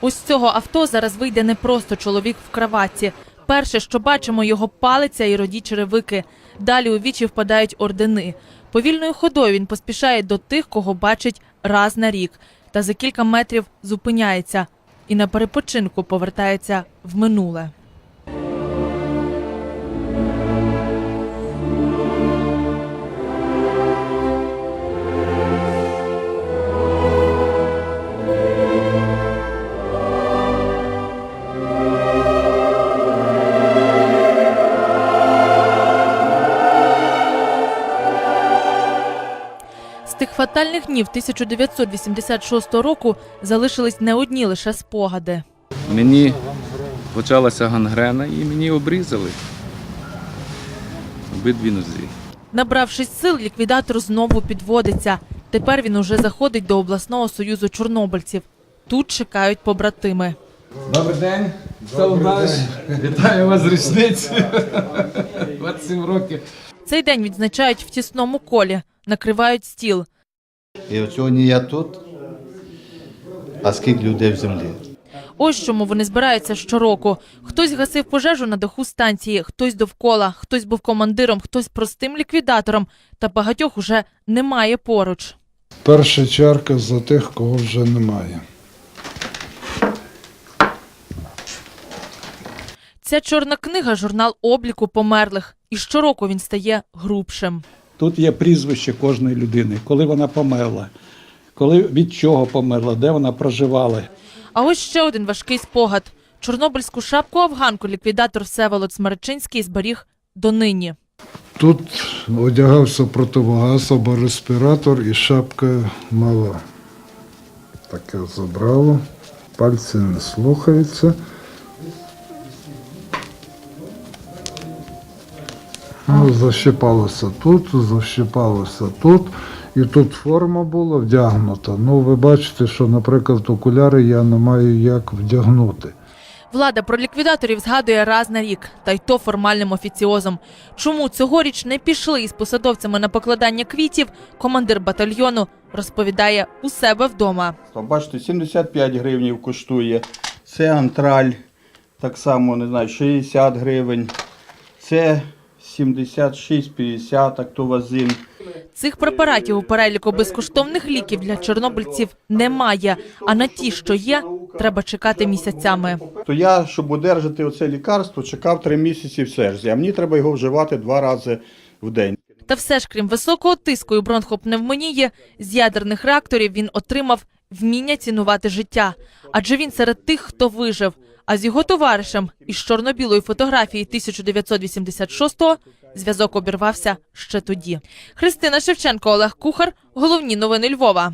Ось цього авто зараз вийде не просто чоловік в краватці. Перше, що бачимо, його палиця і роді черевики. Далі у вічі впадають ордени. Повільною ходою він поспішає до тих, кого бачить раз на рік. Та за кілька метрів зупиняється і на перепочинку повертається в минуле. Тих фатальних днів 1986 року залишились не одні лише спогади. Мені почалася гангрена і мені обрізали обидві нозі. Набравшись сил, ліквідатор знову підводиться. Тепер він уже заходить до обласного союзу чорнобильців. Тут чекають побратими. Добрий день, Солдаш. Вітаю вас з річниці. 27 років. Цей день відзначають в тісному колі, накривають стіл. І от сьогодні я тут, а скільки людей в землі. Ось чому вони збираються щороку. Хтось гасив пожежу на даху станції, хтось довкола, хтось був командиром, хтось простим ліквідатором, та багатьох уже немає поруч. Перша чарка за тих, кого вже немає. Ця чорна книга журнал обліку померлих, і щороку він стає грубшим. Тут є прізвище кожної людини, коли вона померла, коли від чого померла, де вона проживала. А ось ще один важкий спогад. Чорнобильську шапку афганку ліквідатор Всеволод Смеречинський зберіг донині. Тут одягався противогаз або респіратор і шапка мала. Таке забрало. Пальці не слухаються. Защипалося тут, защипалося тут. І тут форма була вдягнута. Ну, ви бачите, що, наприклад, окуляри я не маю як вдягнути. Влада про ліквідаторів згадує раз на рік, та й то формальним офіціозом. Чому цьогоріч не пішли із посадовцями на покладання квітів, командир батальйону розповідає у себе вдома. Бачите, 75 гривнів коштує. Це антраль, так само, не знаю, 60 гривень. Це 76-50 актовазин. Цих препаратів у переліку безкоштовних ліків для чорнобильців немає. А на ті, що є, треба чекати місяцями. То я, щоб одержати оце лікарство, чекав 3 місяці в серзі, а мені треба його вживати два рази в день. Та все ж, крім високого тиску і бронхопневмонії, з ядерних реакторів він отримав вміння цінувати життя. Адже він серед тих, хто вижив. А з його товаришем із чорно-білої фотографії 1986-го зв'язок обірвався ще тоді. Христина Шевченко, Олег Кухар. Головні новини Львова.